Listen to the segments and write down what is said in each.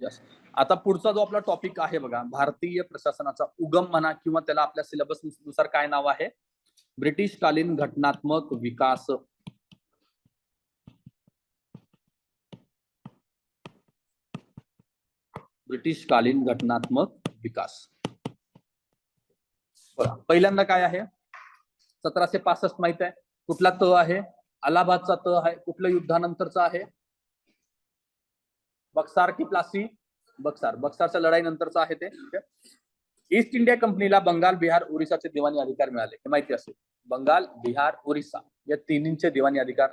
Yes आता पुढचा जो आपला टॉपिक आहे बघा भारतीय प्रशासनाचा उगम म्हणा किंवा त्याला आपल्या सिलेबसनुसार काय नाव आहे? ब्रिटिश कालीन घटनात्मक विकास. ब्रिटिश कालीन घटनात्मक विकास. बघा पहिल्यांदा काय आहे? सतराशे पासष्ट माहीत आहे. कुठला त आहे? अलाहाबादचा त आहे. कुठल्या युद्धानंतरचा आहे? बक्सार की प्लासी? बक्सार. बक्सारच्या लढाईनंतरचं आहे ते. ईस्ट इंडिया कंपनीला बंगाल बिहार ओरिसाचे दिवाणी अधिकार मिळाले. हे माहिती असेल. बंगाल बिहार ओरिसा या तिन्हींचे दिवाणी अधिकार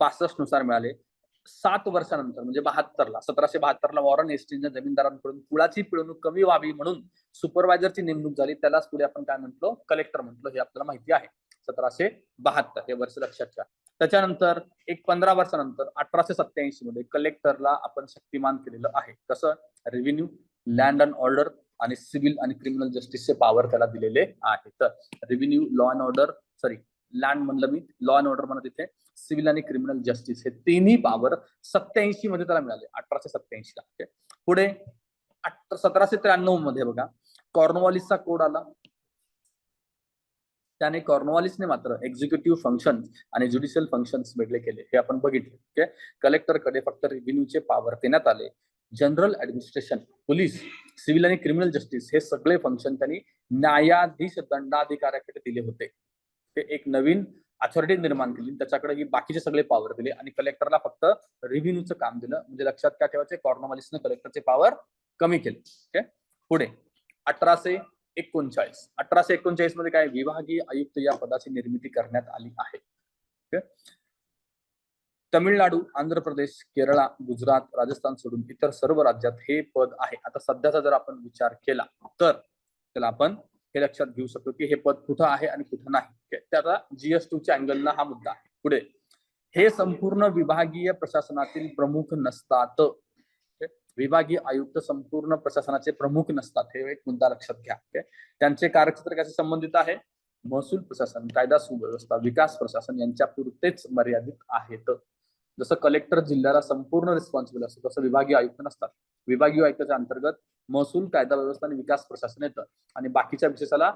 पासष्टनुसार मिळाले. सात वर्षानंतर म्हणजे बहात्तरला सतराशे बहात्तरला वॉरन हेस्टिंगच्या जमीनदारांकडून कुळाची पिळवणूक कमी व्हावी म्हणून सुपरवायझरची नेमणूक झाली. त्यालाच पुढे आपण काय म्हटलो? कलेक्टर म्हटलो. हे आपल्याला माहिती आहे. सतराशे बहात्तर. हे वर्ष लक्षात ठेवा. त्याच्यानंतर एक पंधरा वर्षानंतर अठराशे सत्याऐंशी मध्ये कलेक्टरला आपण शक्तिमान केलेलं आहे. कसं? रेव्हेन्यू लँड अँड ऑर्डर आणि सिव्हिल आणि क्रिमिनल जस्टिसचे पॉवर त्याला दिलेले आहे तर revenue law and order sorry land म्हणलं मी लॉ अँड ऑर्डर म्हणत इथे सिव्हिल आणि क्रिमिनल जस्टिस हे तिन्ही पॉवर सत्याऐंशी मध्ये त्याला मिळाले अठराशे सत्याऐंशी ला पुढे सतराशे त्र्याण्णवमध्ये बघा कॉर्नवॉलिसचा कोड आला. त्याने कॉर्नवॉलिसने मात्र एक्झिक्युटिव्ह फंक्शन आणि ज्युडिशियल फंक्शन्स वेगळे केले. हे आपण बघितले. ओके कलेक्टरकडे फक्त रेव्हेन्यूचे पॉवर देण्यात आले. जनरल ऍडमिनिस्ट्रेशन पोलीस सिव्हिल आणि क्रिमिनल जस्टिस हे सगळे फंक्शन त्यांनी न्यायाधीश दंडाधिकाऱ्याकडे दिले होते. ते एक नवीन अथॉरिटी निर्माण केली. त्याच्याकडे ही बाकीचे सगळे पॉवर दिले. आणि कलेक्टरला फक्त रेव्हेन्यूचं काम दिलं. म्हणजे लक्षात काय ठेवायचे? कॉर्नोमॅलिसने कलेक्टरचे पॉवर कमी केले. ओके पुढे अठराशे एकोणचाळीस. अठराशे एकोणचाळीसमध्ये काय विभागीय आयुक्त या पदाची निर्मिती करण्यात आली आहे. तमिळनाडू आंध्र प्रदेश केरळा गुजरात राजस्थान सोडून इतर सर्व राज्यात हे पद आहे. आता सध्याचा जर आपण विचार केला तर त्याला आपण हे लक्षात घेऊ शकतो की हे पद कुठं आहे आणि कुठं नाही. त्याचा जीएस टू च्या अँगलला हा मुद्दा आहे. पुढे. हे संपूर्ण विभागीय प्रशासनातील प्रमुख नसतात. विभागीय आयुक्त संपूर्ण प्रशासनाचे प्रमुख नसतात हे एक मुद्दा लक्षात घ्या. त्यांचे कार्यक्षेत्र कसे संबंधित आहे? महसूल प्रशासन कायदा सुव्यवस्था विकास प्रशासन यांच्या पुरतेच मर्यादित आहेत. जसं कलेक्टर जिल्ह्याला संपूर्ण रिस्पॉन्सिबल असतो तसं विभागीय आयुक्त नसतात. विभागीय आयुक्ताच्या अंतर्गत महसूल कायदा व्यवस्था आणि विकास प्रशासन येतं. आणि बाकीच्या विशेषाला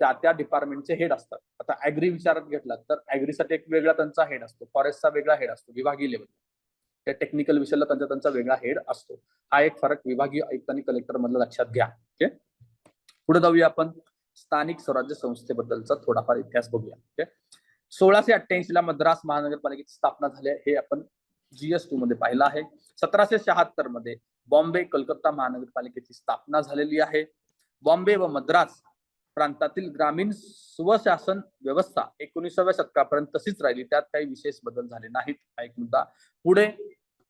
त्या त्या डिपार्टमेंटचे हेड असतात. आता अॅग्री विचारात घेतला तर अॅग्रीसाठी एक वेगळा त्यांचा हेड असतो. फॉरेस्टचा वेगळा हेड असतो विभागीय लेवल त्या टेक्निकल विषयाला त्यांचा त्यांचा वेगळा हेड असतो. हा एक फरक विभागीय आयुक्त आणि कलेक्टर मधला लक्षात घ्या. ओके पुढे जाऊया आपण. स्थानिक स्वराज्य संस्थेबद्दलचा थोडाफार इतिहास बघूया. ओके सोळाशे अठ्ठ्याऐंशी ला मद्रास महानगरपालिकेची स्थापना झाली आहे. हे आपण जीएस टू मध्ये पाहिलं आहे. सतराशे शहात्तरमध्ये बॉम्बे कलकत्ता महानगरपालिकेची स्थापना झालेली आहे. बॉम्बे व मद्रास प्रांतातील ग्रामीण स्वशासन व्यवस्था एकोणीसाव्या शतकापर्यंत तशीच राहिली. त्यात काही विशेष बदल झाले नाहीत. हा एक मुद्दा. पुढे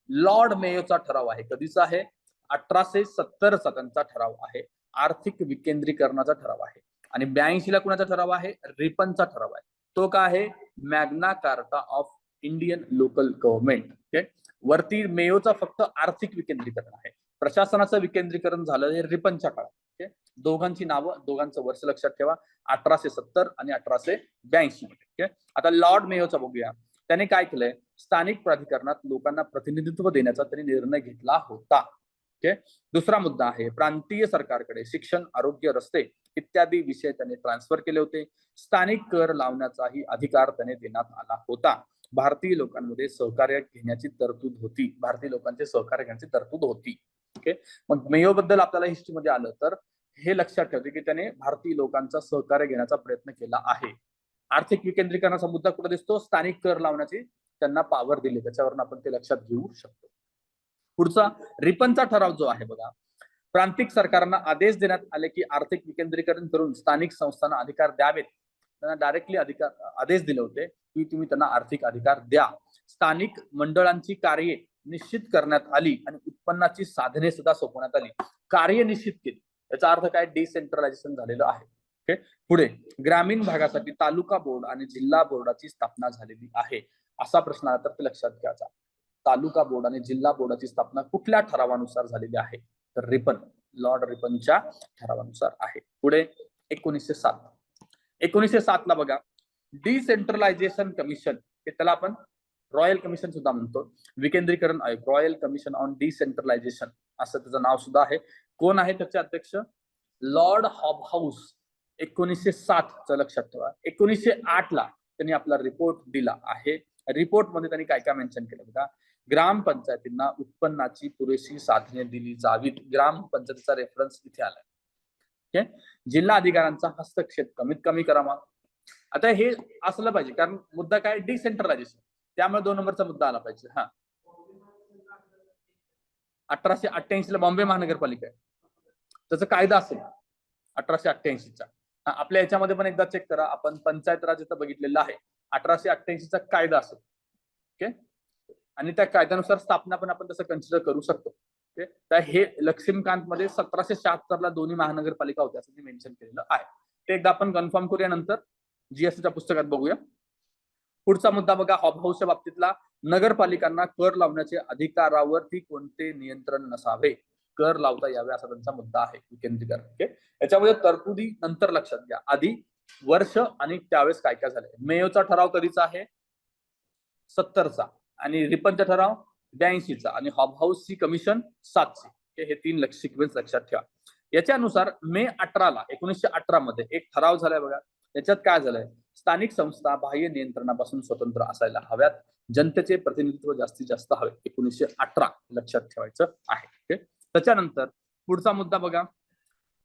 लॉर्ड मेयोचा ठराव आहे. कधीचा आहे? अठराशे सत्तरचा त्यांचा ठराव आहे. आर्थिक विकेंद्रीकरणाचा ठराव आहे. आणि ब्याऐंशी ला कुणाचा ठराव आहे? रिपनचा ठराव आहे. तो काय आहे? Magna Carta of Indian local government. Okay? वरती मेयोचा फक्त आर्थिक विकेंद्रीकरण आहे. प्रशासनाचं विकेंद्रीकरण झालं हे रिपनच्या काळात ओके? दोघांची नावं दोघांचं वर्ष लक्षात ठेवा. अठराशे सत्तर आणि अठराशे ब्याऐंशी मध्ये ओके? आता लॉर्ड मेयोचा बघूया. त्याने काय केलंय? स्थानिक प्राधिकरणात लोकांना प्रतिनिधित्व देण्याचा त्यांनी निर्णय घेतला होता ओके? दुसरा मुद्दा आहे प्रांतीय सरकारकडे शिक्षण आरोग्य रस्ते इत्यादी विषय त्याने ट्रान्सफर केले होते. स्थानिक कर लावण्याचाही अधिकार त्याने देण्यात आला होता. भारतीय लोकांमध्ये सहकार्य घेण्याची तरतूद होती. भारतीय लोकांचे सहकार्य घेण्याची तरतूद होती. ओके? मग मेयो बद्दल आपल्याला हिस्ट्रीमध्ये आलं तर हे लक्षात ठेवते की त्याने भारतीय लोकांचा सहकार्य घेण्याचा प्रयत्न केला आहे. आर्थिक विकेंद्रीकरणाचा मुद्दा कुठे दिसतो? स्थानिक कर लावण्याची त्यांना पावर दिली. त्याच्यावरून आपण ते लक्षात घेऊ शकतो. पुढचा रिपनचा ठराव जो आहे बघा प्रांतिक सरकारांना आदेश देण्यात आले की आर्थिक विकेंद्रीकरण करून स्थानिक संस्थांना अधिकार द्यावेत. त्यांना डायरेक्टली अधिकार आदेश दिले होते की तुम्ही त्यांना आर्थिक अधिकार द्या. स्थानिक मंडळांची कार्ये निश्चित करण्यात आली आणि उत्पन्नाची साधने सुद्धा सोपवण्यात आली. कार्य निश्चित केली. याचा अर्थ काय? डिसेंट्रलायझेशन झालेलं आहे. ओके पुढे ग्रामीण भागासाठी तालुका बोर्ड आणि जिल्हा बोर्डाची स्थापना झालेली आहे. असा प्रश्न आला तर ते लक्षात घ्यायचा. तालुका बोर्ड आणि जिल्हा बोर्डाची स्थापना कुठल्या ठरावानुसार झालेली आहे? तर रिपन लॉर्ड रिपनच्या ठरावानुसार आहे. पुढे एकोणीसशे सात. एकोणीसशे सात ला बघा. डिसेंट्रलायझेशन कमिशन हे त्याला आपण रॉयल कमिशन सुद्धा म्हणतो. विकेंद्रीकरण आयोग रॉयल कमिशन ऑन डिसेंट्रलायझेशन असं त्याचं नाव सुद्धा आहे. कोण आहे त्याचे अध्यक्ष? लॉर्ड हॉब हाऊस एकोणीसशे सात लक्षात ठेवा. एकोणीसशे आठ ला त्यांनी आपला रिपोर्ट दिला आहे. रिपोर्टमध्ये त्यांनी काय काय मेन्शन केलं बघा. ग्रामपंचायतींना उत्पन्नाची पुरेशी साधने दिली जावीत. ग्रामपंचायतीचा रेफरन्स इथे आलाय. ओके? जिल्हा अधिकाऱ्यांचा हस्तक्षेप कमीत कमी करावा आता हे असलं पाहिजे. कारण मुद्दा काय? डिसेंट्रलायझेशन त्यामुळे दोन नंबरचा मुद्दा आला पाहिजे. हा. अठराशे अठ्ठ्याऐंशी ला बॉम्बे महानगरपालिका आहे. त्याचा कायदा असेल. अठराशे अठ्ठ्याऐंशीचा. आपल्या याच्यामध्ये पण एकदा चेक करा. आपण पंचायत राज इथं बघितलेलं आहे. अठराशे अठ्ठ्याऐंशीचा कायदा असेल. ओके? आणि त्या कायद्यानुसार स्थापना पण आपण तसं कन्सिडर करू शकतो. ओके? तर हे लक्ष्मीकांत मध्ये सतराशे शहात्तर ला दोन्ही महानगरपालिका होत्या असं मेन्शन केलेलं आहे. ते एकदा आपण कन्फर्म करूया नंतर. जीएसटीच्या पुस्तकात बघूया. पुढचा मुद्दा बघा हॉब हाऊसच्या बाबतीतला. नगरपालिकांना कर लावण्याचे अधिकारावरती कोणते नियंत्रण नसावे? कर लावता यावे असा त्यांचा मुद्दा आहे विकेंद्रीकरण ओके याच्यामध्ये तरतुदी नंतर लक्षात घ्या. आधी वर्ष आणि त्यावेळेस काय काय झालंय? मेयोचा ठराव कधीचा आहे? सत्तरचा. आणि रिपनचा ठराव? ब्याऐंशीचा. आणि हॉब हाऊसची कमिशन सातशे. हे तीन लक्ष सिक्वेन्स लक्षात ठेवा. याच्यानुसार मे अठराला एकोणीसशे अठरा मध्ये एक ठराव झालाय बघा. याच्यात काय झालंय? स्थानिक संस्था बाह्य नियंत्रणापासून स्वतंत्र असायला हव्यात. जनतेचे प्रतिनिधित्व जास्तीत जास्त हवे एकोणीसशे अठरा लक्षात ठेवायचं आहे. ओके त्याच्यानंतर पुढचा मुद्दा बघा.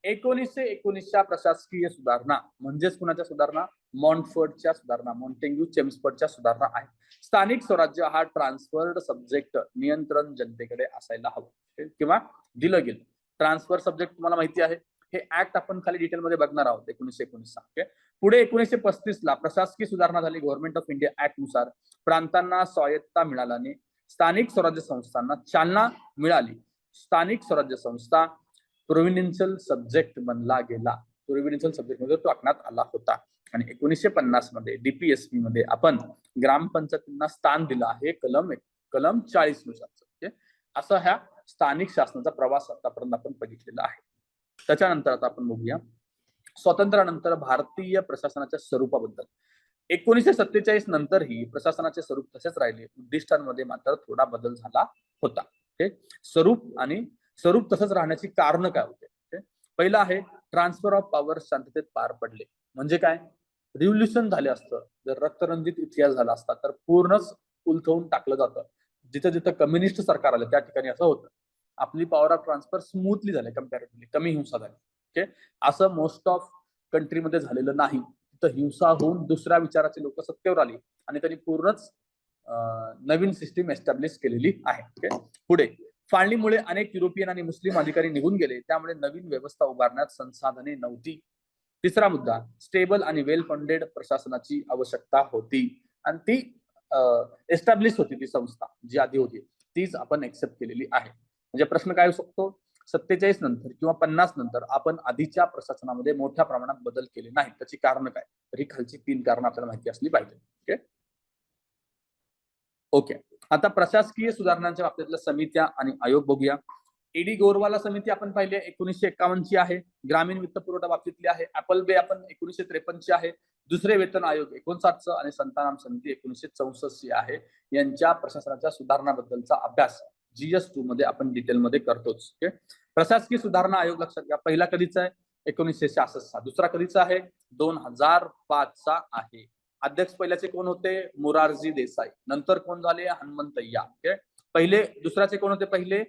एकोणीसशे एकोणीसच्या प्रशासकीय सुधारणा म्हणजेच कुणाच्या सुधारणा? मॉन्टफर्डच्या सुधारणा मॉन्टेंग्यू चेम्सफर्डच्या सुधारणा आहे स्थानिक स्वराज्य हा ट्रान्सफर्ड सब्जेक्ट नियंत्रण जनतेकडे असायला हवं. किंवा दिलं गेलं. ट्रान्सफर सब्जेक्ट तुम्हाला माहिती आहे. हे ऍक्ट आपण खाली डिटेलमध्ये बघणार आहोत एकोणीसशे एकोणीसचा ओके पुढे एकोणीसशे पस्तीस ला प्रशासकीय सुधारणा झाली गव्हर्नमेंट ऑफ इंडिया ऍक्टनुसार. प्रांतांना स्वायत्ता मिळाल्याने स्थानिक स्वराज्य संस्थांना चालना मिळाली. स्थानिक स्वराज्य संस्था प्रोव्हिन्शियल सब्जेक्ट बनला गेला. प्रोव्हिन्शियल सब्जेक्टमध्ये तो टाकण्यात आला होता. आणि एकोणीसशे पन्नासमध्ये डीपीएसपी मध्ये आपण ग्रामपंचायतींना स्थान दिलं आहे कलम एक कलम चाळीसनुसार ओके असं ह्या स्थानिक शासनाचा प्रवास आतापर्यंत आपण बघितलेला आहे. त्याच्यानंतर आता आपण बघूया. स्वातंत्र्यानंतर भारतीय प्रशासनाच्या स्वरूपाबद्दल. एकोणीसशे सत्तेचाळीस नंतरही प्रशासनाचे स्वरूप तसेच राहिले. उद्दिष्टांमध्ये मात्र थोडा बदल झाला होता. ओके? स्वरूप आणि स्वरूप तसंच राहण्याची कारण काय होते? पहिलं आहे ट्रान्सफर ऑफ पॉवर शांततेत पार पडले. म्हणजे काय? रिव्होल्युशन झाले असतं. जर रक्तरंजित इतिहास झाला असता तर पूर्णच उलथवून टाकलं जातं. जिथं जिथं कम्युनिस्ट सरकार आलं त्या ठिकाणी असं होतं. आपली पॉवर ऑफ ट्रान्सफर स्मूथली झाली कम्पॅरेटिव्हली कमी हिंसा झाली. ओके असं मोस्ट ऑफ कंट्रीमध्ये झालेलं नाही. तर हिंसा होऊन दुसऱ्या विचाराचे लोक सत्तेवर आली आणि त्यांनी पूर्णच नवीन सिस्टीम एस्टॅब्लिश केलेली आहे. ओके पुढे फाळणीमुळे अनेक युरोपियन आणि मुस्लिम अधिकारी निघून गेले. त्यामुळे नवीन व्यवस्था उभारण्यात संसाधने नव्हती. तिसरा मुद्दा स्टेबल आणि वेल फंडेड प्रशासनाची आवश्यकता होती. आणि ती एस्टॅब्लिश होती ती संस्था जी आधी होती. तीच आपण एक्सेप्ट केलेली आहे. म्हणजे प्रश्न काय होऊ शकतो? सत्तेचाळीस नंतर किंवा पन्नास नंतर आपण आधीच्या प्रशासनामध्ये मोठ्या प्रमाणात बदल केले नाही त्याची कारण काय? तर ही खालची तीन कारण आपल्याला माहिती असली पाहिजे. ओके? ओके. आता प्रशासकीय सुधारणांच्या बाबतीतल्या समित्या आणि आयोग बघूया. ईडी गोरवाला समिती आपण पाहिली एकोणीसशे ची आहे. ग्रामीण वित्त पुरवठा बाबतीतली आहे. ऍपल बे आपण एकोणीसशे त्रेपन्नची आहे. दुसरे वेतन आयोग एकोणसाठचं आणि संतानाम समिती एकोणीसशे चौसष्टची आहे. यांच्या प्रशासनाच्या सुधारणाबद्दलचा अभ्यास जीएस टू मध्ये आपण डिटेलमध्ये करतोच ओके प्रशासकीय सुधारणा आयोग लक्षात घ्या. पहिला कधीचा आहे? एकोणीसशे सहासष्टचा. दुसरा कधीचा आहे? दोन हजार पाचचा आहे. अध्यक्ष पहिल्याचे कोण होते? मोरारजी देसाई. नंतर कोण झाले? हनुमंतय्या ओके पहिले दुसऱ्याचे कोण होते पहिले?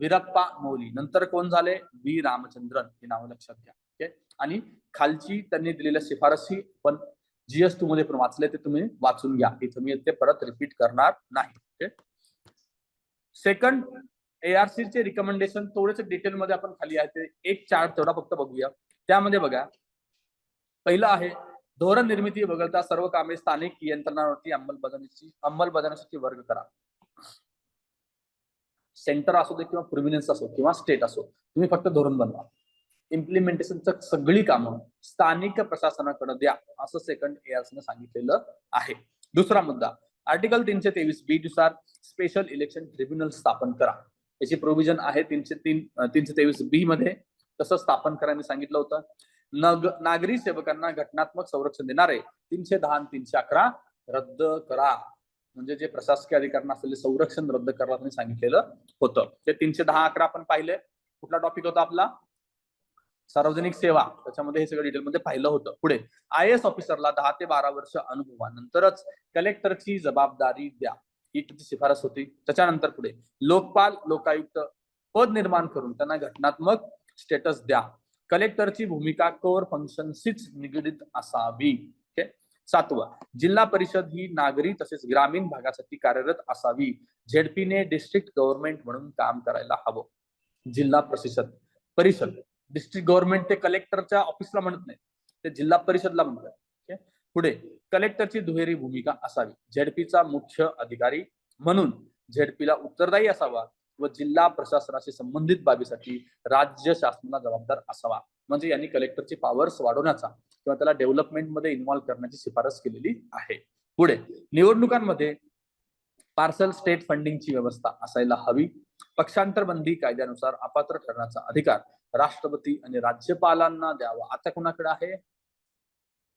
वीरप्पा मोली. नंतर कोण झाले? बी रामचंद्रन हे नाव लक्षात घ्या ओके आणि खालची त्यांनी दिलेल्या शिफारसी पण जीएस टू मध्ये पण वाचले ते तुम्ही वाचून घ्या. इथं मी ते परत रिपीट करणार नाही ओके सेकंड एआरसी चे रिकमेंडेशन थोडेसे डिटेल मध्ये आपण खाली आहे ते एक चार्ट तेवढा फक्त बघूया. त्यामध्ये बघा पहिलं आहे धोरण निर्मिती वगळता सर्व कामे स्थानिक यंत्रणावरती अंमलबजावणीची अंमलबजावणीसाठी वर्ग करा. सेंटर असो दे किंवा प्रिव्हिनन्स असो किंवा स्टेट असो तुम्ही फक्त धोरण बनवा. इम्प्लिमेंटेशनचं सगळी कामं स्थानिक प्रशासनाकडे द्या असं सेकंड एआरसीने सांगितलेलं आहे. दुसरा मुद्दा आर्टिकल तीनशे तेवीस बी नुसार स्पेशल इलेक्शन ट्रिब्युनल स्थापन करा. याची प्रोव्हिजन आहे तीनशे तीन तीनशे तेवीस बी मध्ये. तसं स्थापन करायला सांगितलं होतं. नग नागरी सेवकांना घटनात्मक संरक्षण देणारे तीनशे दहा आणि तीनशे अकरा रद्द करा. म्हणजे जे प्रशासकीय अधिकाऱ्यांना असलेले संरक्षण रद्द करा त्यांनी सांगितलेलं होतं. ते तीनशे दहा अकरा आपण पाहिले. कुठला टॉपिक होता आपला? सार्वजनिक सेवा त्याच्यामध्ये हे सगळं डिटेलमध्ये पाहिलं होतं. पुढे आय एस ऑफिसरला दहा ते बारा वर्ष अनुभवानंतरच कलेक्टरची जबाबदारी द्या ही त्याची शिफारस होती. त्याच्यानंतर पुढे लोकपाल लोकायुक्त पद निर्माण करून त्यांना घटनात्मक स्टेटस द्या. कलेक्टरची भूमिका कोर फंक्शनशीच निगडीत असावी. ओके? सातवा जिल्हा परिषद ही नागरी तसेच ग्रामीण भागासाठी कार्यरत असावी. झेडपीने डिस्ट्रिक्ट गव्हर्नमेंट म्हणून काम करायला हवं. जिल्हा परिषद परिषद. डिस्ट्रिक्ट गव्हर्नमेंट ते कलेक्टरच्या ऑफिसला म्हणत नाही ते जिल्हा परिषदला म्हणतात पुढे कलेक्टरची दुहेरी भूमिका असावी. झेडपीचा मुख्य अधिकारी म्हणून झेडपीला उत्तरदायी असावा व जिल्हा प्रशासनाशी संबंधित बाबीसाठी राज्य शासनाला जबाबदार असावा. म्हणजे यांनी कलेक्टरची पॉवर्स वाढवण्याचा किंवा त्याला डेव्हलपमेंटमध्ये इन्व्हॉल्व्ह करण्याची शिफारस केलेली आहे. पुढे निवडणुकांमध्ये पार्सल स्टेट फंडिंगची व्यवस्था असायला हवी. पक्षांतर बंदी कायद्यानुसार अपात्र ठरण्याचा अधिकार राष्ट्रपती आणि राज्यपालांना द्यावा. आता कुणाकडे आहे?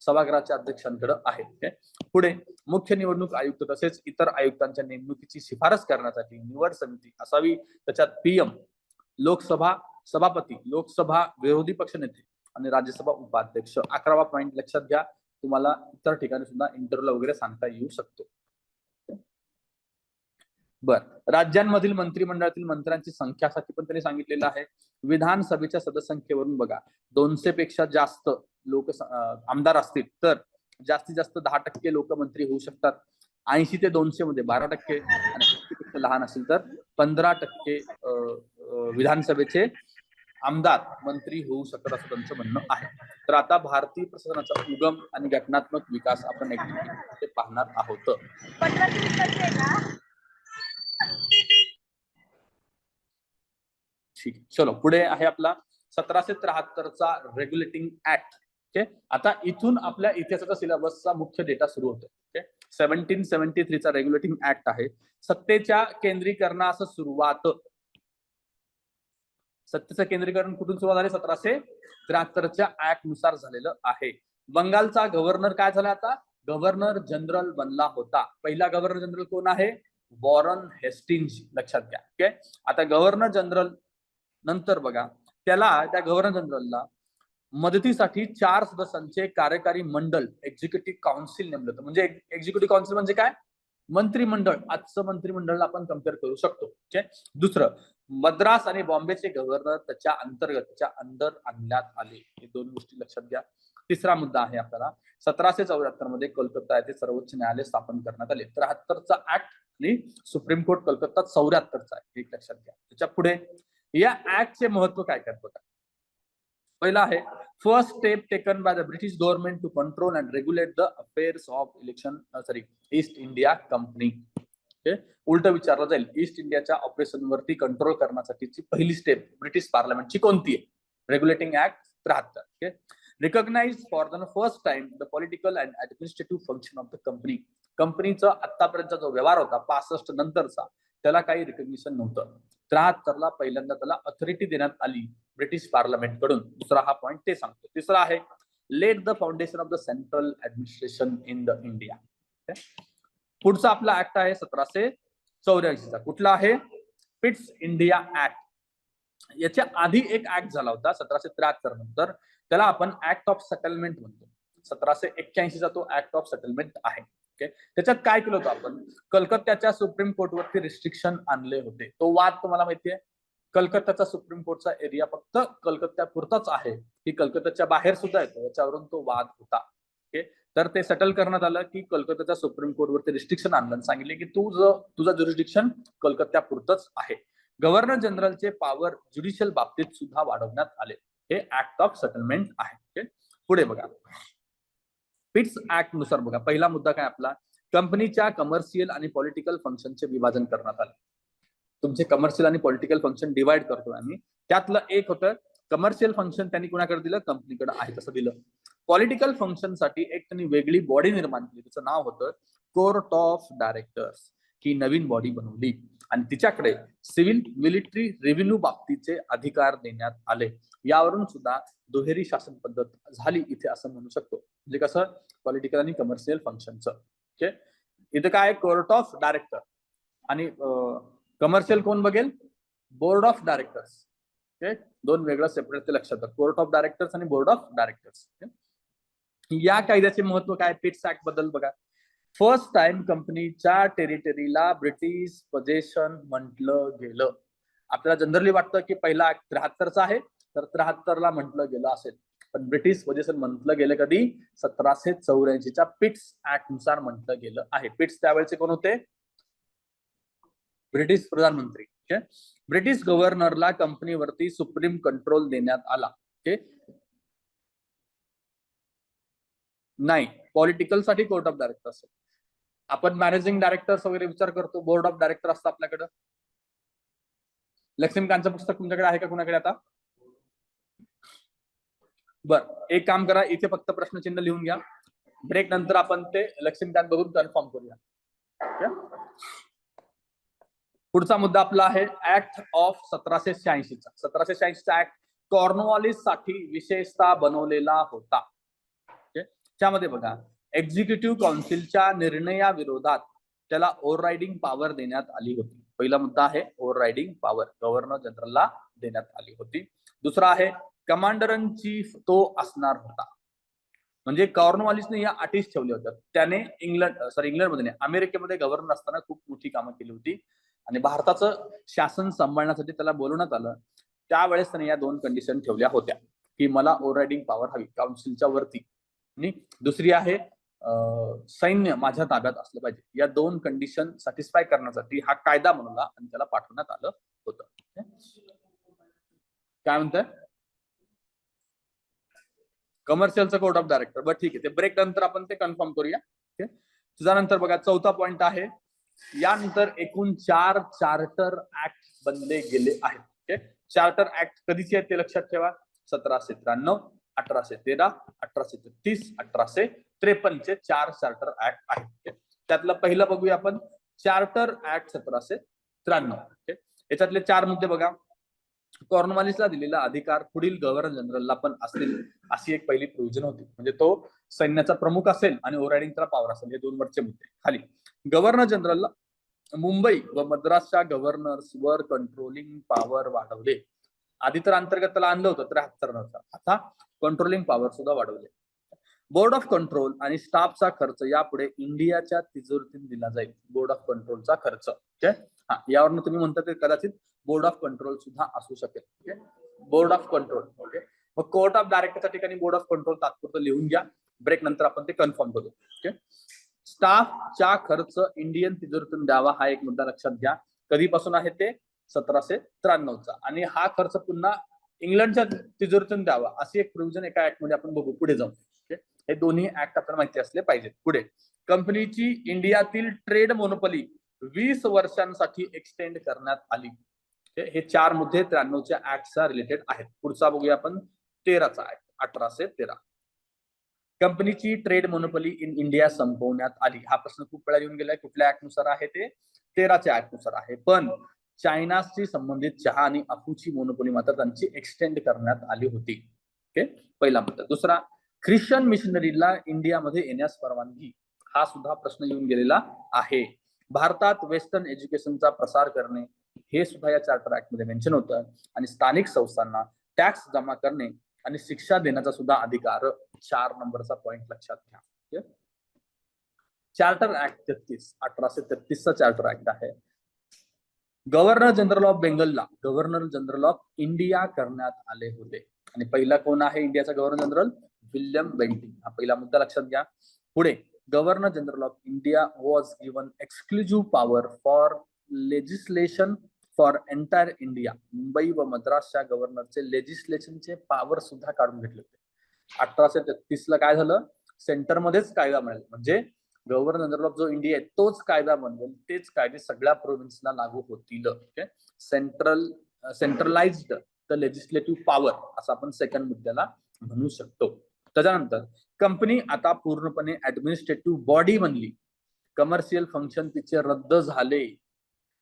सभागृहाच्या अध्यक्षांकडे आहे. पुढे मुख्य निवडणूक आयुक्त तसेच इतर आयुक्तांच्या नेमणुकीची शिफारस करण्यासाठी निवड समिती असावी. त्याच्यात पीएम लोकसभा सभापती लोकसभा विरोधी पक्षनेते आणि राज्यसभा उपाध्यक्ष. अकरावा पॉईंट लक्षात घ्या. तुम्हाला इतर ठिकाणी सुद्धा इंटरव्ह्यूला वगैरे सांगता येऊ शकतो. बर. राज्यांमधील मंत्रिमंडळातील मंत्र्यांची संख्यासाठी पण त्यांनी सांगितलेलं आहे. विधानसभेच्या सदस्यसंख्येवरून बघा दोनशे पेक्षा जास्त लोक आमदार असतील तर जास्तीत जास्त दहा टक्के लोक मंत्री होऊ शकतात. ऐंशी ते दोनशे मध्ये बारा टक्के आणि लहान असेल तर पंधरा टक्के विधानसभेचे आमदार मंत्री होऊ शकतात असं त्यांचं म्हणणं आहे. तर आता भारतीय प्रशासनाचा उगम आणि घटनात्मक विकास आपण एक पाहणार आहोत पत्राची विकल्प आहे का ठीक चलो पुढे आहे आपला सतराशे त्र्याहत्तरचा रेग्युलेटिंग ऍक्ट ओके आता इथून आपल्या इतिहासाचा सिलेबसचा मुख्य डेटा सुरू होतो ओके सेव्हन्टीन सेव्हन्टी थ्रीचा रेग्युलेटिंग ऍक्ट आहे. सत्तेच्या केंद्रीकरणास सुरुवात. सत्तेचं केंद्रीकरण कुठून सुरुवात झाली? सतराशे त्र्याहत्तरच्या ऍक्टनुसार झालेलं आहे. बंगालचा गव्हर्नर काय झाला आता? गव्हर्नर जनरल बनला होता. पहिला गव्हर्नर जनरल कोण आहे? वॉरन हेस्टिंग लक्षात घ्या. ओके आता गव्हर्नर जनरल नंतर बघा त्याला त्या गव्हर्नर जनरलला मदतीसाठी चार सदस्यांचे कार्यकारी मंडल एक्झिक्युटिव्ह काउन्सिल नेमलं होतं. म्हणजे एक्झिक्युटिव्ह काउन्सिल म्हणजे काय? मंत्रिमंडळ. आजचं मंत्रिमंडळ आपण कंपेअर करू शकतो. दुसरं मद्रास आणि बॉम्बेचे गव्हर्नर त्याच्या अंतर्गत त्याच्या अंडर आणण्यात आले. हे दोन गोष्टी लक्षात घ्या. तिसरा मुद्दा आहे आपल्याला सतराशे चौऱ्याहत्तरमध्ये कोलकाता येथे सर्वोच्च न्यायालय स्थापन करण्यात आले. त्र्याहत्तरचा ऍक्ट आणि सुप्रीम कोर्ट कोलकाता चौऱ्याहत्तरचा आहे. हे लक्षात घ्या. त्याच्या पुढे या ऍक्टचे महत्त्व काय काय बघा. पहिला आहे first step taken by the British government to control and regulate the affairs of election sorry East India Company उलट विचारलं जाईल ईस्ट इंडियाच्या ऑपरेशन वरती कंट्रोल करण्यासाठीची पहिली स्टेप ब्रिटिश पार्लमेंटची कोणती आहे? रेग्युलेटिंग ऍक्ट त्र्याहत्तर. Okay recognise for the first time the political and administrative function of the company कंपनीचा आतापर्यंत जो व्यवहार होता पासष्ट नंतरचा त्याला काही रिकग्निशन नव्हतं. त्र्याहत्तरला पहिल्यांदा त्याला अथॉरिटी देण्यात आली ब्रिटिश पार्लमेंटकडून दुसरा हा पॉईंट ते सांगतो. तिसरा आहे let the foundation of the central administration in the India पुढचा आपला ऍक्ट आहे सतराशे चौऱ्याऐंशीचा कुठला आहे? पिट्स इंडिया ऍक्ट याच्या आधी एक ऍक्ट झाला होता सतराशे त्र्याहत्तर नंतर. त्याला आपण ऍक्ट ऑफ सेटलमेंट म्हणतो. सतराशे एक्क्याऐंशीचा तो ऍक्ट ऑफ सेटलमेंट आहे. ओके त्याच्यात काय केलं होतं आपण? कलकत्त्याच्या सुप्रीम कोर्टवरती रिस्ट्रिक्शन आणले होते. तो वाद तुम्हाला माहितीये? कलकत्त्याचा सुप्रीम कोर्टचा एरिया फक्त कलकत्त्यापुरताच आहे. की कलकत्त्याच्या बाहेर सुद्धा येतो. याच्यावरून तो वाद होता. ओके तर ते सेटल करण्यात आलं की कलकत्त्याच्या सुप्रीम कोर्टवरती रिस्ट्रिक्शन आणलं आणि सांगितले की तू तुझं ज्युरिस्डिक्शन कलकत्त्यापुरतच आहे. गव्हर्नर जनरलचे पॉवर ज्युडिशियल बाबतीत सुद्धा वाढवण्यात आले. हे ऍक्ट ऑफ सेटलमेंट आहे. पुढे बघा. पिट्स ऍक्टनुसार बघा पहिला मुद्दा काय आपला? कंपनीच्या कमर्शियल आणि पॉलिटिकल फंक्शनचे विभाजन करण्यात आले. तुमचे कमर्शियल आणि पॉलिटिकल फंक्शन डिवाइड करतो आम्ही. त्यातलं एक होतं कमर्शियल फंक्शन त्यांनी कुणाकडे दिलं? कंपनीकडे आहे तसं दिलं. पॉलिटिकल फंक्शनसाठी एक त्यांनी वेगळी बॉडी निर्माण केली. त्याचं नाव होतं कोर्ट ऑफ डायरेक्टर्स ही नवीन बॉडी बनवली. आणि तिच्याकडे सिव्हिल मिलिटरी रेव्हेन्यू बाबतीचे अधिकार देण्यात आले. यावरून सुद्धा दुहेरी शासन पद्धत झाली इथे असं म्हणू शकतो. म्हणजे कसं? पॉलिटिकल आणि कमर्शियल फंक्शनचं ओके इथं काय? कोर्ट ऑफ डायरेक्टर आणि कमर्शियल कोण बघेल? बोर्ड ऑफ डायरेक्टर्स ओके दोन वेगळं सेपरेट ते लक्षात कोर्ट ऑफ डायरेक्टर्स आणि बोर्ड ऑफ डायरेक्टर्स या कायद्याचे महत्त्व काय? पिट्स ऍक्टबद्दल बघा. फर्स्ट टाइम कंपनीच्या टेरिटरीला ब्रिटिश पजेशन म्हटलं गेलं. आपल्याला जनरली वाटतं की पहिला ऍक्ट त्र्याहत्तरचा आहे. तर त्र्याहत्तर ला म्हटलं गेलं असेल. पण ब्रिटिश वजेसन म्हटलं गेलं कधी? सतराशे चौऱ्याऐंशीच्या पिट्स ऍक्टनुसार म्हटलं गेलं आहे. पिट्स त्यावेळेचे कोण होते? ब्रिटिश प्रधानमंत्री. ओके ब्रिटिश गव्हर्नरला कंपनीवरती सुप्रीम कंट्रोल देण्यात आला. ओके नाही. पॉलिटिकलसाठी कोर्ट ऑफ डायरेक्टर असेल. आपण मॅनेजिंग डायरेक्टर्स वगैरे विचार करतो. बोर्ड ऑफ डायरेक्टर असतं आपल्याकडं. लक्ष्मीकांतचं पुस्तक तुमच्याकडे आहे का कुणाकडे आता? बर एक काम करा इथे फक्त प्रश्नचिन्ह लिहून घ्या. ब्रेक नंतर आपण ते लक्ष्मीकांत बघून कन्फर्म करूया. पुढचा मुद्दा आपला आहे ऍक्ट ऑफ सतराशे शहाऐंशीचा. सतराशे शहाऐंशीचा ऍक्ट कॉर्नोवालिससाठी विशेषतः बनवलेला होता. त्यामध्ये बघा एक्झिक्युटिव्ह काउन्सिलच्या निर्णयाविरोधात त्याला ओव्हर रायडिंग पॉवर देण्यात आली होती. पहिला मुद्दा आहे ओव्हर रायडिंग पॉवर गव्हर्नर जनरलला देण्यात आली होती. दुसरा आहे कमांडर इन चीफ तो असणार होता. म्हणजे कॉर्नवालिसने या अटीच ठेवल्या होत्या. त्याने इंग्लंड सॉरी इंग्लंडमध्ये नाही अमेरिकेमध्ये गव्हर्नर असताना खूप मोठी कामं केली होती. आणि भारताचं शासन सांभाळण्यासाठी त्याला बोलवण्यात आलं. त्यावेळेस त्याने या दोन कंडिशन ठेवल्या होत्या. की मला ओव्हर रायडिंग पॉवर हवी. काउन्सिलच्या वरती. आणि दुसरी आहे सैन्य माझ्या ताब्यात असलं पाहिजे. या दोन कंडिशन सॅटिस्फाय करण्यासाठी हा कायदा बनवला आणि त्याला पाठवण्यात आलं होतं. काय म्हणतंय? कमर्शियलचं कोर्ट ऑफ डायरेक्टर बरं ठीक आहे. ते ब्रेक नंतर आपण ते कन्फर्म करूया. ओके? त्याच्यानंतर बघा चौथा पॉइंट आहे. यानंतर एकूण चार चार्टर ऍक्ट बनले गेले आहेत. ओके? चार्टर ऍक्ट कधीचे आहेत ते लक्षात ठेवा. सतराशे त्र्याण्णव अठराशे तेरा अठराशे तेहतीस अठराशे त्रेपन्नचे चार चार्टर ऍक्ट आहेत. त्यातलं पहिलं बघूया आपण. चार्टर ऍक्ट सतराशे त्र्याण्णव. ओके? याच्यातले चार मुद्दे बघा. कॉर्नवालिसला दिलेला अधिकार पुढील गव्हर्नर जनरलला पण असतील अशी एक पहिली प्रोव्हिजन होती. म्हणजे तो सैन्याचा प्रमुख असेल आणि ओरायडिंगचा पॉवर असेल हे दोन वरचे मुद्दे. खाली. गव्हर्नर जनरलला मुंबई व मद्रासच्या गव्हर्नर्स वर कंट्रोलिंग पॉवर वाढवले. आधी तर अंतर्गत त्याला आणलं होतं त्र्याहत्तर आता कंट्रोलिंग पॉवर सुद्धा वाढवले. बोर्ड ऑफ कंट्रोल आणि स्टाफचा खर्च यापुढे इंडियाच्या तिजोरीतून दिला जाईल. बोर्ड ऑफ कंट्रोलचा खर्च. ओके हा यावरून तुम्ही म्हणता ते कदाचित बोर्ड ऑफ कंट्रोल सुद्धा असू शकेल okay? Board of control okay? मग कोर्ट ऑफ डायरेक्टरच्या ठिकाणी बोर्ड ऑफ कंट्रोल तात्पुरतं लिहून घ्या. ब्रेक नंतर आपण ते कन्फर्म करू ओके? स्टाफचा खर्च इंडियन तिजोरीतून द्यावा हा एक मुद्दा लक्षात घ्या. कधीपासून आहे ते? सतराशे त्र्याण्णवचा. आणि हा खर्च पुन्हा इंग्लंडच्या तिजोरीतून द्यावा अशी एक प्रोव्हिजन एका ऍक्टमध्ये आपण बघू. पुढे जाऊ हे दोन्ही ऍक्ट आपल्याला माहिती असले पाहिजेत. पुढे. कंपनीची इंडियातील ट्रेड मोनोपली वीस वर्षांसाठी एक्सटेंड करण्यात आली. हे चार मुद्दे त्र्याण्णवच्या ऍक्टचा रिलेटेड आहेत. पुढचा बघूया आपण तेराचा ऍक्ट अठराशे तेरा. कंपनीची ट्रेड मोनोपली इन इंडिया संपवण्यात आली. हा प्रश्न खूप वेळा येऊन गेलाय कुठल्या ऍक्टनुसार आहे ते? तेराच्या ऍक्टनुसार आहे. पण चायनाशी संबंधित चहा आणि अफूची मोनोपोली मात्र त्यांची एक्सटेंड करण्यात आली होती. ओके पहिला मुद्दा. दुसरा ख्रिश्चन मिशनरीला इंडियामध्ये येण्यास परवानगी. हा सुद्धा प्रश्न येऊन गेलेला आहे. भारतात वेस्टर्न एज्युकेशनचा प्रसार करणे हे सुद्धा या चार्टर ऍक्टमध्ये मेन्शन होतं. आणि स्थानिक संस्थांना टॅक्स जमा करणे आणि शिक्षा देण्याचा सुद्धा अधिकार चार नंबरचा पॉइंट लक्षात घ्या. चार्टर ऍक्ट तेहतीस अठराशे तेहतीसचा चार्टर ऍक्ट आहे. गव्हर्नर जनरल ऑफ बेंगलला गव्हर्नर जनरल ऑफ इंडिया करण्यात आले होते. आणि पहिला कोण आहे इंडियाचा गव्हर्नर जनरल? William Bentinck. हा पहिला मुद्दा लक्षात घ्या. पुढे governor general of India was given exclusive power for legislation for entire India Mumbai व मद्रासच्या गव्हर्नरचे लेजिस्लेशनचे पॉवर सुद्धा काढून घेतले होते. अठराशे तेहतीस ला काय झालं? सेंटरमध्येच कायदा मिळेल. म्हणजे गव्हर्नर जनरल ऑफ जो इंडिया आहे तोच कायदा बनवेल. तेच कायदे सगळ्या प्रोव्हिन्सला लागू होतील. Okay? Central centralise the legislative power असं आपण सेकंड मुद्द्याला म्हणू शकतो. त्याच्यानंतर कंपनी आता पूर्णपणे ऍडमिनिस्ट्रेटिव्ह बॉडी बनली. कमर्शियल फंक्शन तिचे रद्द झाले.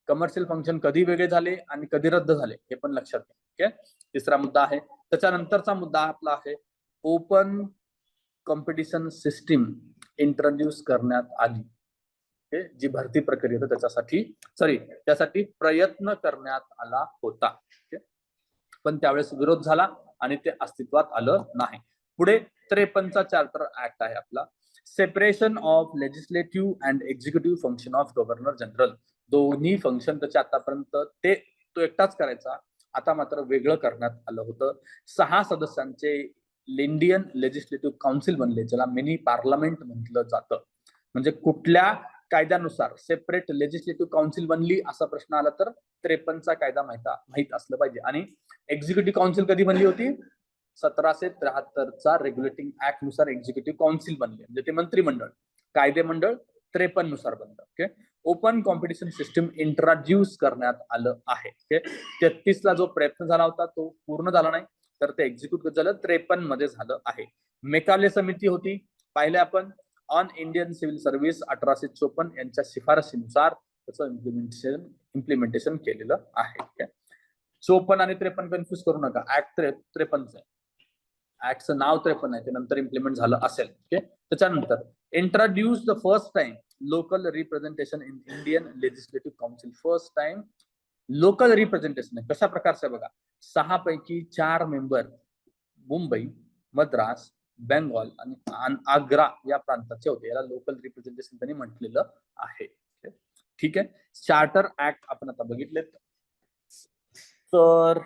कमर्शियल फंक्शन कधी वेगळे झाले आणि कधी रद्द झाले हे पण लक्षात घ्या. ओके तिसरा मुद्दा आहे. त्याच्यानंतरचा मुद्दा आपला आहे ओपन कॉम्पिटिशन सिस्टीम इंट्रोड्यूस करण्यात आली. जी भरती प्रक्रिया होती त्याच्यासाठी सॉरी त्यासाठी प्रयत्न करण्यात आला होता. पण त्यावेळेस विरोध झाला आणि ते अस्तित्वात आलं नाही. पुढे त्रेपन्नचा चार्टर ऍक्ट आहे आपला. Separation of legislative and executive function of governor general दोन्ही फंक्शन त्याच्या आतापर्यंत ते तो एकटाच करायचा. आता मात्र वेगळं करण्यात आलं होतं. सहा सदस्यांचे इंडियन लेजिस्लेटिव्ह काउन्सिल बनले ज्याला मिनी पार्लमेंट म्हटलं जातं. म्हणजे कुठल्या कायद्यानुसार सेपरेट लेजिस्लेटिव्ह काउन्सिल बनली असा प्रश्न आला तर त्रेपन्नचा कायदा माहिती माहीत असलं पाहिजे. आणि एक्झिक्युटिव्ह काउन्सिल कधी बनली होती? सतराशे त्र्याहत्तरचा रेग्युलेटिंग ऍक्टनुसार एक्झिक्युटिव्ह काउन्सिल बनले. म्हणजे ते मंत्रिमंडळ. कायदेमंडळ त्रेपन्ननुसार बनलं. Okay open competition system introduce करण्यात आलं आहे. ओके तेहतीस ला जो प्रयत्न झाला होता तो पूर्ण झाला नाही. तर ते एक्झिक्यूट झालं? त्रेपन्नमध्ये झालं आहे. मेकाले समिती होती. पाहिले आपण? ऑन इंडियन सिव्हिल सर्व्हिस अठराशे चोपन्न यांच्या शिफारशीनुसार त्याचं इम्प्लिमेंटेशन इम्प्लिमेंटेशन केलेलं आहे. चोपन्न आणि त्रेपन्न कन्फ्युज करू नका. ऍक्ट त्रे त्रेपन्नच आहे. ऍक्टचं नाव त्रेपन्न आहे ते नंतर इम्प्लिमेंट झालं असेल ओके त्याच्यानंतर introduce the first time local representation in Indian legislative council first time local representation आहे कशा प्रकारचं बघा? सहा पैकी चार मेंबर मुंबई मद्रास बेंगॉल आणि आग्रा या प्रांताचे होते. याला लोकल रिप्रेझेंटेशन त्यांनी म्हटलेलं आहे ठीक आहे? चार्टर ऍक्ट आपण आता बघितलेत. तर